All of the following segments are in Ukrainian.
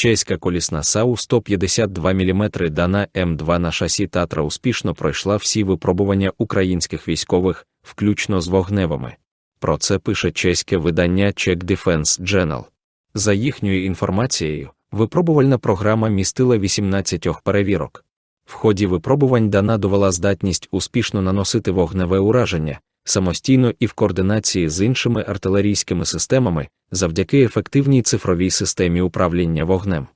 Чеська колісна САУ 152 мм дана М2 на шасі Татра успішно пройшла всі випробування українських військових, включно з вогневими. Про це пише чеське видання Czech Defense Journal. За їхньою інформацією, випробувальна програма містила 18 перевірок. В ході випробувань дана довела здатність успішно наносити вогневе ураження, самостійно і в координації з іншими артилерійськими системами завдяки ефективній цифровій системі управління вогнем.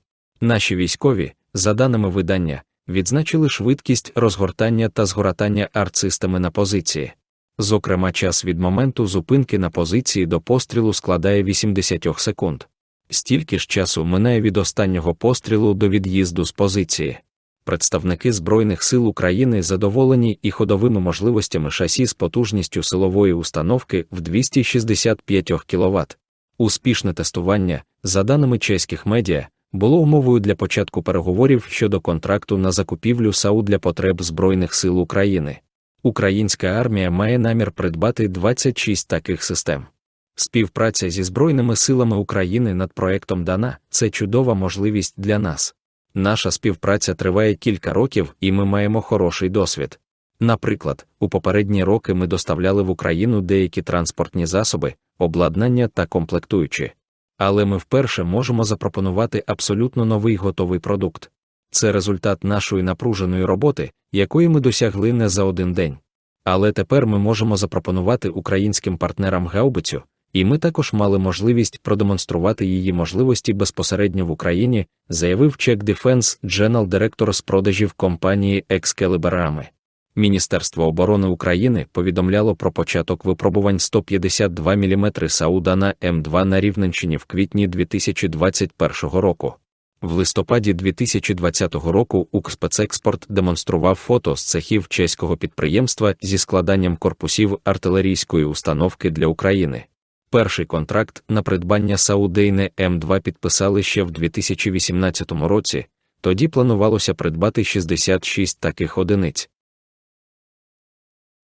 Наші військові, за даними видання, відзначили швидкість розгортання та згоратання артсистеми на позиції. Зокрема, час від моменту зупинки на позиції до пострілу складає 80 секунд. Стільки ж часу минає від останнього пострілу до від'їзду з позиції. Представники Збройних сил України задоволені і ходовими можливостями шасі з потужністю силової установки в 265 кВт. Успішне тестування, за даними чеських медіа, було умовою для початку переговорів щодо контракту на закупівлю САУ для потреб Збройних сил України. Українська армія має намір придбати 26 таких систем. Співпраця зі Збройними силами України над проектом Дана це чудова можливість для нас. Наша співпраця триває кілька років і ми маємо хороший досвід. Наприклад, у попередні роки ми доставляли в Україну деякі транспортні засоби, обладнання та комплектуючі. Але ми вперше можемо запропонувати абсолютно новий готовий продукт. Це результат нашої напруженої роботи, якої ми досягли не за один день. Але тепер ми можемо запропонувати українським партнерам гаубицю, і ми також мали можливість продемонструвати її можливості безпосередньо в Україні, заявив Czech Defense General директор з продажів компанії Excalibur Міністерство оборони України повідомляло про початок випробувань 152 мм Саудана М2 на Рівненщині в квітні 2021 року. В листопаді 2020 року Укрспецекспорт демонстрував фото з цехів чеського підприємства зі складанням корпусів артилерійської установки для України. Перший контракт на придбання Саудейне М2 підписали ще в 2018 році, тоді планувалося придбати 66 таких одиниць.